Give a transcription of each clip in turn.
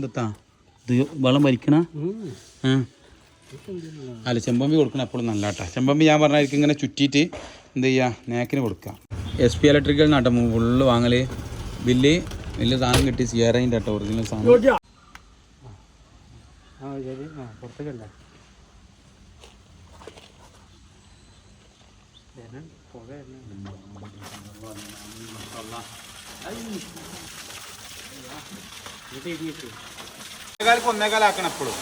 എന്താ ഇത് വെള്ളം വലിക്കണ? അല്ല ചെമ്പമ്പി കൊടുക്കണം എപ്പോഴും നല്ല കേട്ടോ ചെമ്പമ്പി ഞാൻ പറഞ്ഞായിരിക്കും ഇങ്ങനെ ചുറ്റിയിട്ട് എന്ത് ചെയ്യുക നേക്കിന് കൊടുക്കുക എസ് പി ഇലക്ട്രിക്കൽ നാട്ടോ ഫുള്ള് വാങ്ങൽ. ബില്ല് വലിയ സാധനം കിട്ടി സിയറേന്റെ കേട്ടോ ഒറിജിനൽ സാധനം. പുറത്തേക്കല്ല? ഒന്നേകാലത്ത് ഒന്നേകാലാക്കണം എപ്പോഴും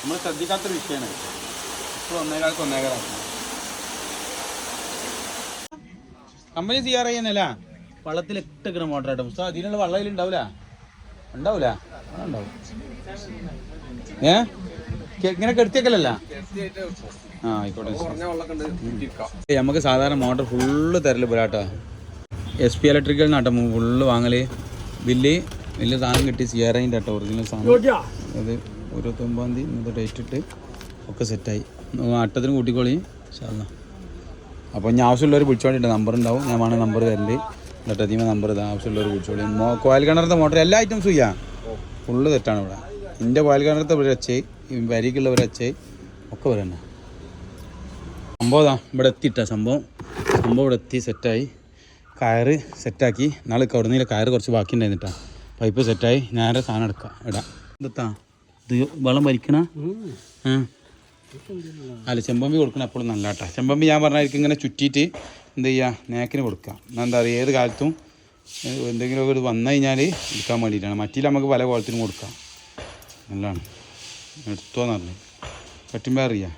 നമ്മൾ ശ്രദ്ധിക്കാത്തൊരു വിഷയമാണ് ഇപ്പോൾ ഒന്നേകാലത്ത് ഒന്നേകാലാക്കണം. കമ്പനി സി ആർ ഐ എന്നല്ല. വള്ളത്തിൽ ഇട്ടിക്കണ മോട്ടർ ആയിട്ട്. പുസ്തകം അതിനുള്ള വള്ളം ഇതിൽ ഉണ്ടാവില്ല ഉണ്ടാവും. ഏ? ഇങ്ങനെ കെടുത്തിയേക്കലല്ല? ആ ആയിക്കോട്ടെ. നമുക്ക് സാധാരണ മോട്ടർ ഫുള്ള് തരൽ പോരാട്ടോ എസ് പി ഇലക്ട്രിക്കൽ നാട്ടം ഫുള്ള് വാങ്ങൽ. ബില്ല് വലിയ സാധനം കിട്ടി സിയാറൈന്റെ കേട്ടോ ഒറിജിനൽ സാധനം. അത് ഇരുപത്തൊമ്പതാം തീയതി ഇന്നത്തെ ഡേറ്റ് ഇട്ട് ഒക്കെ സെറ്റായി അട്ടത്തിന് കൂട്ടിക്കോളി ശാല അപ്പോൾ ഞാൻ ആവശ്യമുള്ളവർ വിളിച്ചോണ്ടിട്ട് നമ്പർ ഉണ്ടാവും ഞാൻ വേണേൽ നമ്പർ തരണ്ട്. എന്നിട്ട് അധികം നമ്പർ ഇതാ ആവശ്യമുള്ളവർ വിളിച്ചോളി. മോ കോയൽ മോട്ടർ എല്ലാ ഐറ്റംസും ചെയ്യാ ഫുള്ള് തെറ്റാണ് ഇവിടെ. എന്റെ കോയൽ കിണറത്തെ ഒരു അച്ചേ വരിക്കുള്ള ഒരച്ചേ ഒക്കെ വരണ്ട സംഭവം ഇതാ ഇവിടെ എത്തിയിട്ട സംഭവം. സംഭവം ഇവിടെ എത്തി സെറ്റായി കയറ് സെറ്റാക്കി നാളെ കവിടുന്നതിൽ കയറ് കുറച്ച് ബാക്കി ഉണ്ടായിരുന്നിട്ടാ പൈപ്പ് സെറ്റായി. നേരെ സാധനം എടുക്കാം. ഇടാം. എന്താ ഇത് വെള്ളം വലിക്കണ? അല്ല ചെമ്പമ്പി കൊടുക്കണം എപ്പോഴും നല്ല കേട്ടോ ചെമ്പമ്പി ഞാൻ പറഞ്ഞായിരിക്കും ഇങ്ങനെ ചുറ്റിയിട്ട് എന്ത് ചെയ്യുക നേക്കിന് കൊടുക്കുക. എന്നാൽ എന്താ പറയുക ഏത് കാലത്തും എന്തെങ്കിലും ഇത് വന്നു കഴിഞ്ഞാൽ എടുക്കാൻ വേണ്ടിയിട്ടാണ്. മറ്റില്ല നമുക്ക് പല കോലത്തിനും കൊടുക്കാം. നല്ലതാണ്. എടുത്തോന്നറിഞ്ഞു അറിയാം.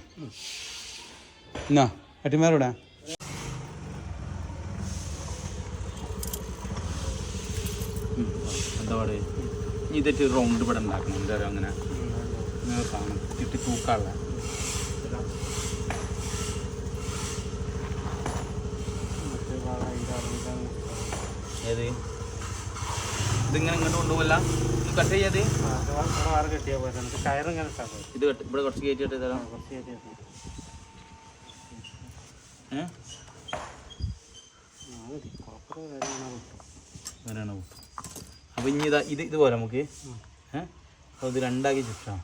എന്നാ കട്ടിമ്പേർ എന്താ പറയുക ഇതൊക്കെ റൗണ്ട് ഇവിടെ ഉണ്ടാക്കണം. എന്താ പറയുക അങ്ങനെ? സാധനം കിട്ടി തൂക്കാനുള്ള. ഏത്? ഇതിങ്ങനെ ഇങ്ങോട്ട് കൊണ്ടുപോകല്ല. കട്ട് ചെയ്യാത് ഇത്? കട്ട് ഇവിടെ കുറച്ച് കയറ്റിയിട്ട് തരാം കുറച്ച് കയറ്റിയാൽ മതി. ഏ? ആ, മതി കുഴപ്പമില്ല കാര്യമാണ് അങ്ങനെയാണ് അപ്പോൾ ഇനി ഇതാ ഇത് ഇതുപോലെ നമുക്ക് ഏഹ് അപ്പോൾ ഇത് രണ്ടാക്കി ചുറ്റാം.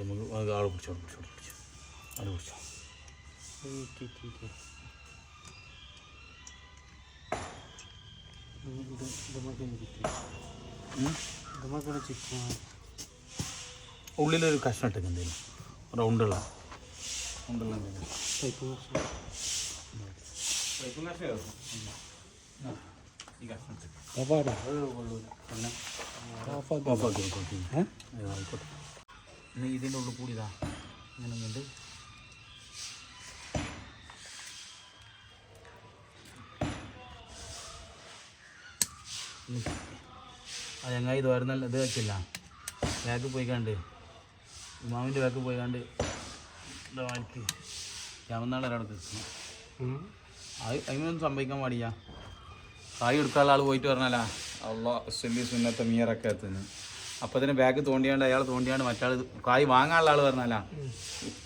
നമുക്ക് ആളെ പിടിച്ചോ പിടിച്ചോ പിടിച്ചോ. ചുറ്റും ഉള്ളിലൊരു കഷ്ണം ഇട്ടേക്ക് റൗണ്ടുള്ള. ഇനി ഇതിന്റെ ഉള്ളിൽ കൂടിയതാ ഇങ്ങനെ ഉണ്ട് അത് ഞങ്ങൾ ഇത് വരുന്നല്ല ഇത് വെച്ചില്ല ബാക്ക് പോയി കണ്ട് ബാക്ക് പോയി ഒരാൾക്ക് അതിനൊന്നും സംഭവിക്കാൻ പാടില്ല. കായ് എടുക്കാനുള്ള ആൾ പോയിട്ട് പറഞ്ഞാലാ അള്ളാ സുല്ലി സുന്നത്തെ മീറൊക്കെ എത്തുന്നു അപ്പൊ അതിന് ബാഗ് തോണ്ടിയാണ്ട് അയാൾ തോണ്ടിയാണ്ട് മറ്റാൾ കായ് വാങ്ങാനുള്ള ആൾ പറഞ്ഞാലാ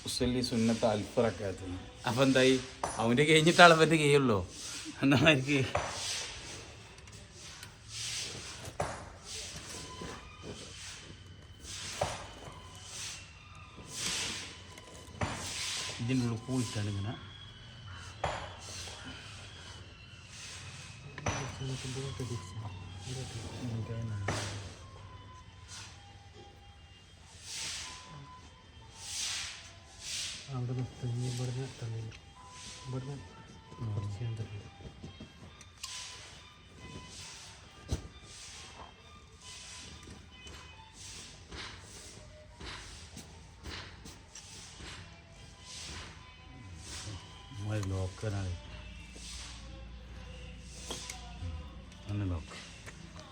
ഉസ്വല്ലി സുന്നത്ത് അൽഫറൊക്കെ എത്തുന്നു അപ്പം എന്തായി? അവന്റെ കഴിഞ്ഞിട്ടാളെ പറ്റി ചെയ്യുള്ളൂ എന്നായിരിക്കും ഇതിന്റെ ഉള്ളിൽ പോയിട്ടാണ് ഇങ്ങനെ അവിടെ നിർത്തി ഇവിടുന്ന് തന്നില്ല ഇവിടുന്ന് കുറച്ച് ഞാൻ തന്നില്ല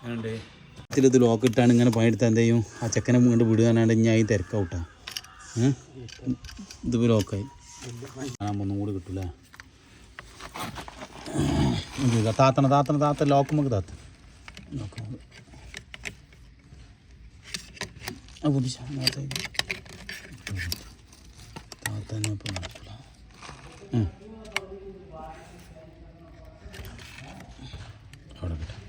ഇതിലിത് ലോക്ക് ഇട്ടാണ് ഇങ്ങനെ പണിയെടുത്താൽ എന്ത് ചെയ്യും? ആ ചെക്കനെ വീണ്ടും വിടുകയാണെങ്കിൽ ഞാൻ ഈ തിരക്കൗട്ടാ ഇതിപ്പോൾ ലോക്കായി കാണാൻ ഒന്നും കൂടി കിട്ടില്ല ഇത് താത്തണ താത്തണ താത്ത ലോക്ക് നമുക്ക് താത്ത. താത്തന്നെ അവിടെ കിട്ടാം.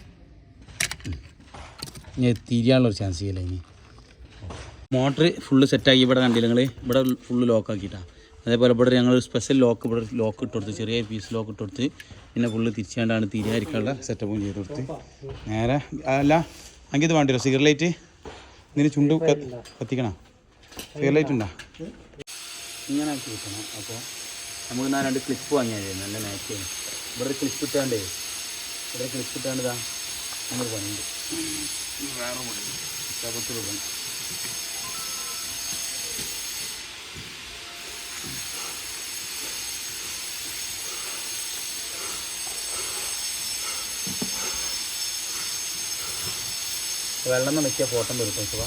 ഇനി തിരിയാനുള്ളൊരു ചാൻസ് ചെയ്യില്ല ഇനി. മോട്ടർ ഫുള്ള് സെറ്റാക്കി ഇവിടെ കണ്ടില്ല നിങ്ങൾ ഇവിടെ ഫുള്ള് ലോക്ക് ആക്കിയിട്ടാണ് അതേപോലെ ഇവിടെ ഞങ്ങൾ സ്പെഷ്യൽ ലോക്ക് ഇവിടെ ലോക്ക് ഇട്ട് കൊടുത്ത് ചെറിയ പീസ് ലോക്ക് ഇട്ട് കൊടുത്ത് പിന്നെ ഫുള്ള് തിരിച്ചാണ്ടാണ് തിരിയായിരിക്കാനുള്ള സെറ്റപ്പും ചെയ്ത് കൊടുത്ത്. നേരെ അല്ല അങ്കിത് വേണ്ടി സിഗർ ലൈറ്റ് ഇതിന് ചുണ്ട് കത്തിക്കണം? സിഗർലൈറ്റ് സിഗർ ലൈറ്റ് ഉണ്ടോ? ഇങ്ങനെ കിട്ടണം അപ്പോൾ നമുക്ക് ഞാൻ രണ്ട് ക്ലിപ്പ് വാങ്ങിയാൽ നല്ല നാക്ക് ഇവിടെ ക്ലിപ്പ് ഇട്ടാണ്ടേ. ഇവിടെ ക്ലിപ്പ് ഇട്ടാണ്ട് ഇതാ. നമ്മൾ പണിയുണ്ട് വേറെ പണി പത്ത് രൂപ വെള്ളം നിൽക്കിയ ഫോട്ടം വരും സുഖ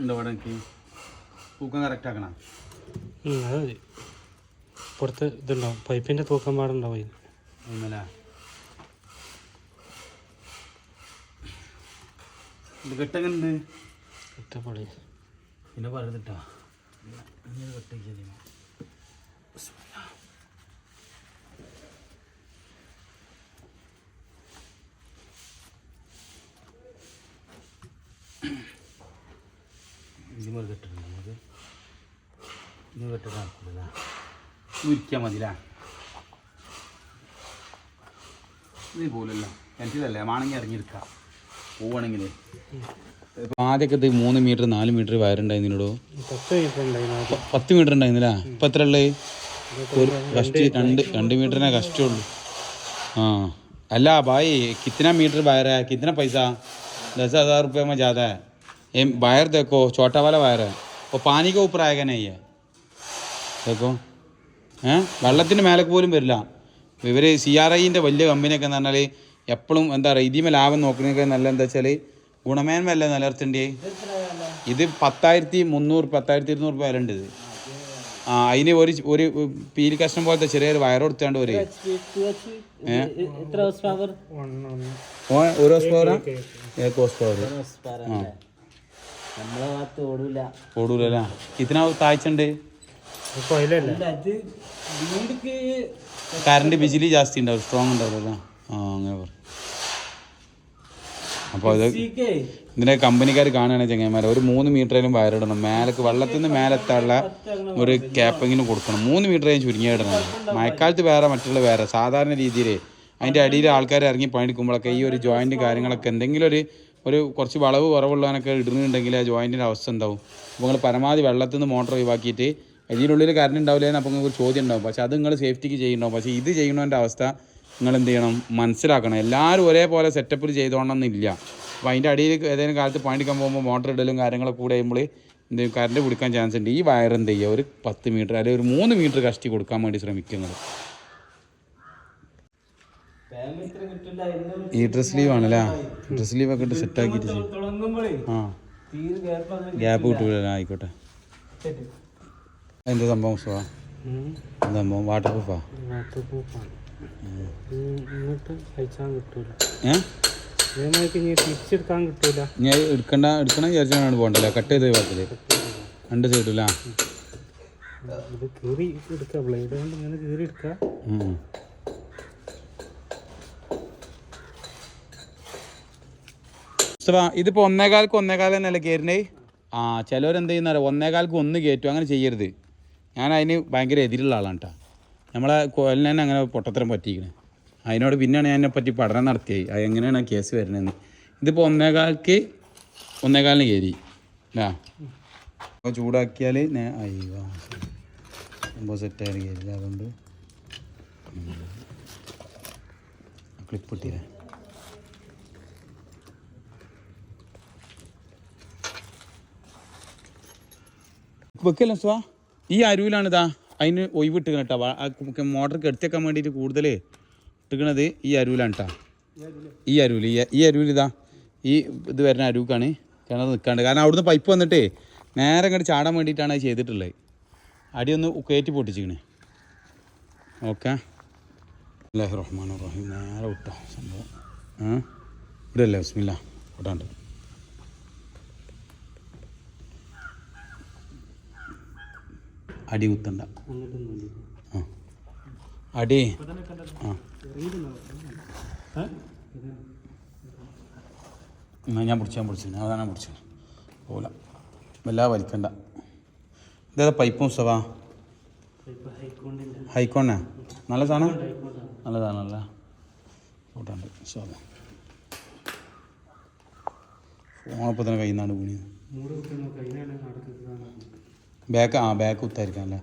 ഉണ്ടോ ഇവിടെ എനിക്ക്? തൂക്കം കറക്റ്റ് ആക്കണം? അത് മതി. പുറത്ത് ഇതുണ്ടാവും. പൈപ്പിന്റെ തൂക്കം പാടുണ്ടാവും അതിന്. ഇന്നലെ ഇത് കെട്ടെങ്ങനുണ്ട്? ഇട്ടപ്പൊളി പിന്നെ പറയുന്നിട്ടോ ഇങ്ങനെ ഇത് കെട്ടിട്ട് നടക്കില്ല ഉരിക്കാൻ മതിലാ ഇത് പോലല്ല കിണറ്റിലല്ലേ വേണമെങ്കിൽ ഇറങ്ങിയെടുക്കാം പോവുകയാണെങ്കിൽ ഇപ്പം ആദ്യമൊക്കെ ഇത് മൂന്ന് മീറ്റർ നാല് മീറ്റർ വയറുണ്ടായിരുന്നില്ലടോ പത്ത് കഴിഞ്ഞിട്ടുണ്ടായിരുന്നു പ- പത്ത് മീറ്റർ ഉണ്ടായിരുന്നില്ല ഇപ്പം എത്ര ഉള്ളത് ഒരു കഷ്ടി രണ്ട് രണ്ട് മീറ്ററിനെ കഷ്ടമുള്ളൂ हाँ अल्लाह भाई कितना मीटर वायर है कितना पैसा दस हज़ार रुपये में ज़्यादा है ये वायर देखो छोटा वाला वायर है वो पानी के ऊपर आएगा नहीं है देखो ഏ? വെള്ളത്തിന്റെ മേലേക്ക് പോലും വരില്ല. ഇവർ സി ആർ ഐന്റെ വലിയ കമ്പനിയൊക്കെ എന്ന് പറഞ്ഞാൽ എപ്പോഴും എന്താ പറയുക ഇതിമേ ലാഭം നോക്കുന്നതൊക്കെ നല്ല എന്താ വെച്ചാൽ ഗുണമേന്മ അല്ലേ നിലനിർത്തേണ്ടി? ഇത് പത്തായിരത്തി മുന്നൂറ് പത്തായിരത്തി ഇരുന്നൂറ് രൂപ വില ഉണ്ട് ഇത് ആ അതിന് ഒരു ഒരു പീൽ കഷ്ണം പോലത്തെ ചെറിയൊരു വയർ കൊടുത്താണ്ട് ഒരു. ഒരു ഹോസ് പവറാ ഏക്ക് ഹോസ് പവർ ഓടൂല. ഇതിനാ താഴ്ച ഉണ്ട് ഇപ്പോൾ അതിലല്ലേ അത് വീടിക്ക് കറണ്ട് ബിജിലി ജാസ്തി ഉണ്ടാവും സ്ട്രോങ് ഉണ്ടാവില്ല ആ അങ്ങനെ പറ. അപ്പോൾ അത് ഇതിന്റെ ഇതിന്റെ കമ്പനിക്കാർ കാണുകയാണെങ്കിൽ ചെങ്ങന്മാരെ ഒരു മൂന്ന് മീറ്ററിലും വയറിടണം. മേലേക്ക് വെള്ളത്തിൽ നിന്ന് മേലെത്താനുള്ള ഒരു ക്യാപ്പിങ്ങിന് കൊടുക്കണം. മൂന്ന് മീറ്റർ കഴിഞ്ഞ് ചുരുങ്ങിയിടണം. മഴക്കാലത്ത് വേറെ മറ്റുള്ള വേറെ. സാധാരണ രീതിയിൽ അതിന്റെ അടിയിൽ ആൾക്കാർ ഇറങ്ങി പണിയെടുക്കുമ്പോഴൊക്കെ ഈ ഒരു ജോയിന്റ് കാര്യങ്ങളൊക്കെ എന്തെങ്കിലും ഒരു ഒരു കുറച്ച് വളവ് കുറവുള്ളവനൊക്കെ ഇടുന്നുണ്ടെങ്കിൽ ആ ജോയിന്റിന്റെ അവസ്ഥ ഉണ്ടാവും അപ്പോൾ നിങ്ങൾ പരമാവധി വെള്ളത്തിൽ നിന്ന് മോട്ടർ ഒഴിവാക്കിയിട്ട് ഇതിനുള്ളിൽ കറണ്ട് ഉണ്ടാവില്ല എന്ന് അപ്പോൾ നിങ്ങൾക്ക് ഒരു ചോദ്യം ഉണ്ടാവും. പക്ഷേ അത് നിങ്ങൾ സേഫ്റ്റിക്ക് ചെയ്യണ്ടാവും പക്ഷേ ഇത് ചെയ്യുന്നതിന്റെ അവസ്ഥ നിങ്ങൾ എന്ത് ചെയ്യണം? മനസ്സിലാക്കണം. എല്ലാവരും ഒരേപോലെ സെറ്റപ്പിൽ ചെയ്തോണമെന്നില്ല അപ്പോൾ അതിന്റെ അടിയിൽ ഏതെങ്കിലും കാലത്ത് പണിയെടുക്കാൻ പോകുമ്പോൾ മോട്ടർ ഇടലും കാര്യങ്ങളൊക്കെ കൂടെ ചെയ്യുമ്പോൾ എന്ത് കറണ്ട് പിടിക്കാൻ ചാൻസ് ഉണ്ട്. ഈ വയർ എന്ത് ചെയ്യുക? ഒരു പത്ത് മീറ്റർ അല്ലെങ്കിൽ ഒരു മൂന്ന് മീറ്റർ കഷ്ടി കൊടുക്കാൻ വേണ്ടി ശ്രമിക്കുന്നത്. ഈ ഡ്രസ് ലീവ് ആണല്ലേ? ഡ്രസ് ലീവ് ഒക്കെ ഇട്ട് ചെയ്യും. തുടങ്ങുമ്പോഴേ ആ. ഗ്യാപ്പ് കിട്ടൂല. ആയിക്കോട്ടെ. എന്ത് സംഭവം സുഖ സംഭവം വാട്ടർ പ്രൂഫാ വാട്ടർ പ്രൂഫാണ് ഇങ്ങോട്ട് കിട്ടൂല. ഇനി തിരിച്ചെടുക്കാൻ കിട്ടൂല. എടുക്കണ്ട എടുക്കണം വിചാരിച്ചാണ് പോകണ്ടല്ലേ? കട്ട് ചെയ്ത് ഒഴിവാക്കൽ. രണ്ട് സൈഡില്ല ഇത് കീറി എടുക്കുക ബ്ലേഡ് കൊണ്ട് ഇങ്ങനെ കീറി എടുക്കുക ഇതിപ്പോ ഒന്നേകാൽക്ക് ഒന്നേകാൽ തന്നെയല്ലേ കയറുന്നേ ആ ചിലവരെന്ത് ചെയ്യുന്ന ഒന്നേകാൽക്ക് ഒന്ന് കയറ്റും അങ്ങനെ ചെയ്യരുത്. ഞാൻ അതിന് ഭയങ്കര എതിരുള്ള ആളാണ് കേട്ടോ നമ്മളെ കോലിനെ അങ്ങനെ പൊട്ടത്തരം പറ്റിയിരിക്കണേ. അതിനോട് പിന്നെയാണ് ഞാൻ പറ്റി പഠനം നടത്തിയത്. അത് എങ്ങനെയാണ് ആ കേസ് വരുന്നതെന്ന്. ഇതിപ്പോൾ ഒന്നേകാൽക്ക് ഒന്നേകാലിന് കയറി അല്ലേ അപ്പോൾ ചൂടാക്കിയാൽ അയ്യോ. സെറ്റായാലും കയറില്ല അതുകൊണ്ട്. ക്ലിപ്പ് ഇട്ടില്ലേ? വെക്കല്ല സ്വാ? ഈ അരുവിലാണ് ഇതാ അതിന് ഒഴിവിട്ടുകണ കേട്ടോ. മോട്ടർ കെടുത്തിയേക്കാൻ വേണ്ടിയിട്ട് കൂടുതൽ ഇട്ടുക്കണത് ഈ അരുവിലാണ് കേട്ടോ ഈ അരുവിൽ ഈ അരുവിൽ ഇതാ ഈ ഇത് വരുന്ന അരുവിക്കാണ് കിണർ നിൽക്കാണ്ട് കാരണം അവിടുന്ന് പൈപ്പ് വന്നിട്ടേ നേരെ ഇങ്ങോട്ട് ചാടാൻ വേണ്ടിയിട്ടാണ് അത് ചെയ്തിട്ടുള്ളത്. അടി ഒന്ന് കയറ്റി പൊട്ടിച്ചിക്കണേ ഓക്കെ. അല്ലാഹു റഹ്മാൻ റഹീം. നേരെ വിട്ടോ സംഭവം. ആ ഇവിടെയല്ലേ ബിസ്മില്ല. വിട്ടാണ്ട് അടി കുത്തണ്ട. ആ. അടി. ആ. ഞാൻ പിടിച്ചു ഞാൻ പിടിച്ചു. അതാണ് ഞാൻ പിടിച്ചു. പോല വല്ലാതെ വലിക്കണ്ട. ഇതേതാ പൈപ്പും സവാ ഹൈക്കോണാ നല്ല സാധനം? നല്ല സാധനമല്ല കൂട്ടാണ്ട് സോദ ഫോണപ്പോൾ തന്നെ കയ്യിൽ നിന്നാണ് വീണി ബാക്ക് ആ ബാക്ക് കുത്തായിരിക്കാം അല്ലേ?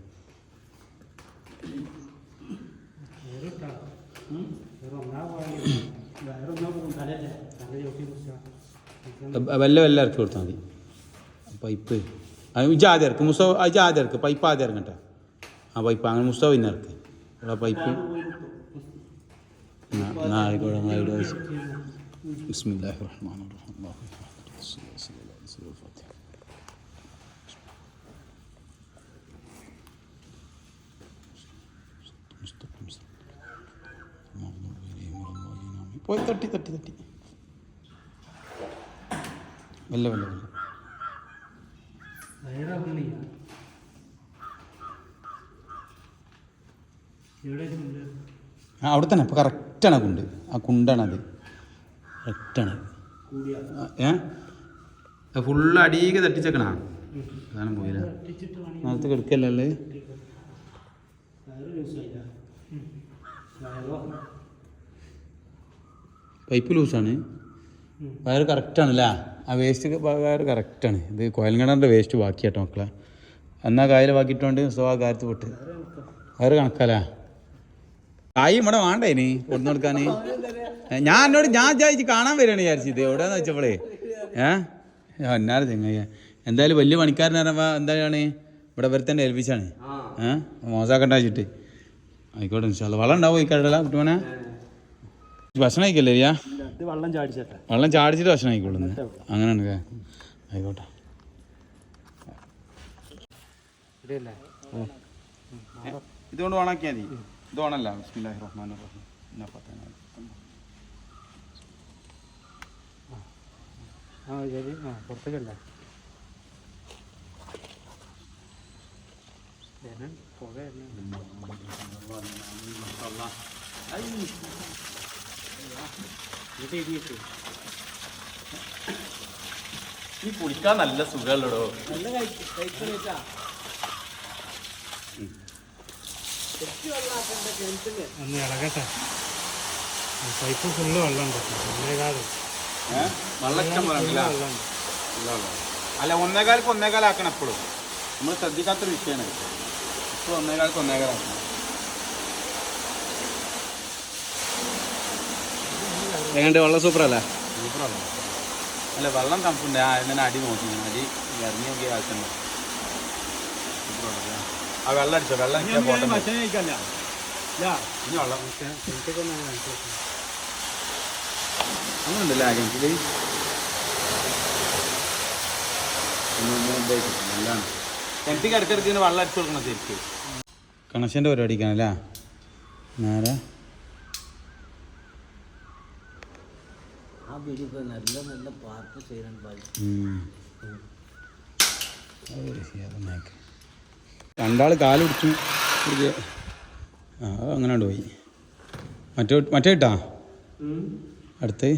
വല്ല വല്ല ഇറക്കി കൊടുത്താൽ മതി. പൈപ്പ്. ഇജ് ആദ്യം ഇറക്കും. മുസ്തഫ ഇജ് ആദ്യം ഇറക്കും. പൈപ്പ് ആദ്യം ഇറങ്ങട്ടെ. ആ പൈപ്പ്. അങ്ങനെ മുസ്തഫ പിന്നെ ഇറക്ക്. ഇവിടെ പൈപ്പ്. എന്നാ ആയിക്കോട്ടെ എന്നാ ഇവിടെ വെച്ച്. ബിസ്മില്ലാഹി റഹ്മാൻ റഹീം. അല്ലാഹു അക്ബർ. പോയി തട്ടി തട്ടി തട്ടി. വല്ല വല്ല വല്ല ആ അവിടെ തന്നെ. ഇപ്പോൾ കറക്റ്റാണ് ആ കുണ്ട്. ആ കുണ്ടാണത് കറക്റ്റാണ് ഏ? ഫുള്ള് അടിയൊക്കെ തട്ടിച്ചേക്കണ. അതാണ് പോയില്ല നേരത്തെ കിടക്കല്ലേ പൈപ്പ് ലൂസാണ് വയർ കറക്റ്റാണ് അല്ലേ ആ വേസ്റ്റ് വയർ കറക്റ്റാണ്. ഇത് കോയൽങ്കടന്റെ വേസ്റ്റ് ബാക്കി കേട്ടോ മക്കളെ. എന്നാൽ കായൽ ബാക്കിയിട്ടുണ്ട്? സോ ആ കാര്യത്തിൽ വിട്ട് വയർ കണക്കല്ലേ? കായ് ഇവിടെ വേണ്ട ഇനി? കൊണ്ടു കൊടുക്കാൻ? ഞാൻ എന്നോട് ഞാൻ വിചാരിച്ച് കാണാൻ വരികയാണ് വിചാരിച്ചത് എവിടെയാന്ന് വെച്ചപ്പോളേ. ഏ? എന്നാലും ചെങ്ങയ്യ എന്തായാലും വലിയ പണിക്കാരൻ പറയുമ്പോൾ എന്താണ്? ഇവിടെ വരെ തന്നെ ഏൽപ്പിച്ചാണ്. ഏഹ് മോശമാക്കണ്ട വെച്ചിട്ട്. ആയിക്കോട്ടെ വളം ഉണ്ടാവും ഈ കടല കുട്ടുമനെ? ഭക്ഷണം കഴിക്കല്ലേ യാ വെള്ളം ചാടിച്ചേട്ടെ. വെള്ളം ചാടിച്ചിട്ട് ഭക്ഷണം ആയിക്കോളുന്നു അങ്ങനെയാണ് ആയിക്കോട്ടെ. ഇതുകൊണ്ട് ഓണാക്കിയാൽ മതി. ഇത് ഓണല്ല. ബിസ്മില്ലാഹി റഹ്മാൻ റഹീം ഇന്നാ ഫത്തഹ്നാ ആ ശരി. ആ പുറത്തേക്കല്ലേ? പുക ഈ കുടിക്കാൻ നല്ല സുഖമല്ലടോ ഒന്ന് ഇളകട്ടെ. പൈപ്പ് ഫുള്ള് വെള്ളമുണ്ട്. ഒന്നേകാൽ വെള്ളം വെള്ളം അല്ല ഒന്നേകാലക്ക് ഒന്നേകാലാക്കണം എപ്പോഴും. നമ്മൾ ശ്രദ്ധിക്കാത്തൊരു വിഷയമാണ്. ഇപ്പോൾ ഒന്നേകാലക്ക് ഒന്നേകാലാക്കണം. എങ്ങനെ വെള്ളം സൂപ്പർ അല്ലേ സൂപ്പറാണ് അല്ല വെള്ളം തണുപ്പുണ്ട്. ആ ഇങ്ങനെ അടി നോക്കി ഞാൻ അടി ഇറങ്ങി നോക്കിയ ആവശ്യമുണ്ട്. സൂപ്പറാണ് ആ വെള്ളം അടിച്ചോ? വെള്ളം അടിച്ചാൽ പോട്ടെ. ഇനി വെള്ളം അങ്ങനെയുണ്ടല്ലേ ഒന്ന് കാണിച്ചു കൊടുക്കണം. അങ്ങനെ ഉണ്ടല്ലേ ആ കിണറ്റിൽ നല്ലതാണ് കിണറ്റിക്ക് ഇടയ്ക്കിടയ്ക്ക് വെള്ളം അടിച്ചു കൊടുക്കണം ശരിക്കും. കണക്ഷന്റെ പരിപാടിക്കാണല്ലേ നേരെ ആ വീഡിയോ നല്ല നല്ല പാർക്ക് ചെയ്യാൻ ഉം. അത് ശരി, അതൊന്നേക്ക്. രണ്ടാൾ കാൽ പിടിച്ചു. പിടിച്ച് ആ അത് അങ്ങനെ പോയി. മറ്റേ മറ്റേ ഇട്ടാ? അടുത്ത്?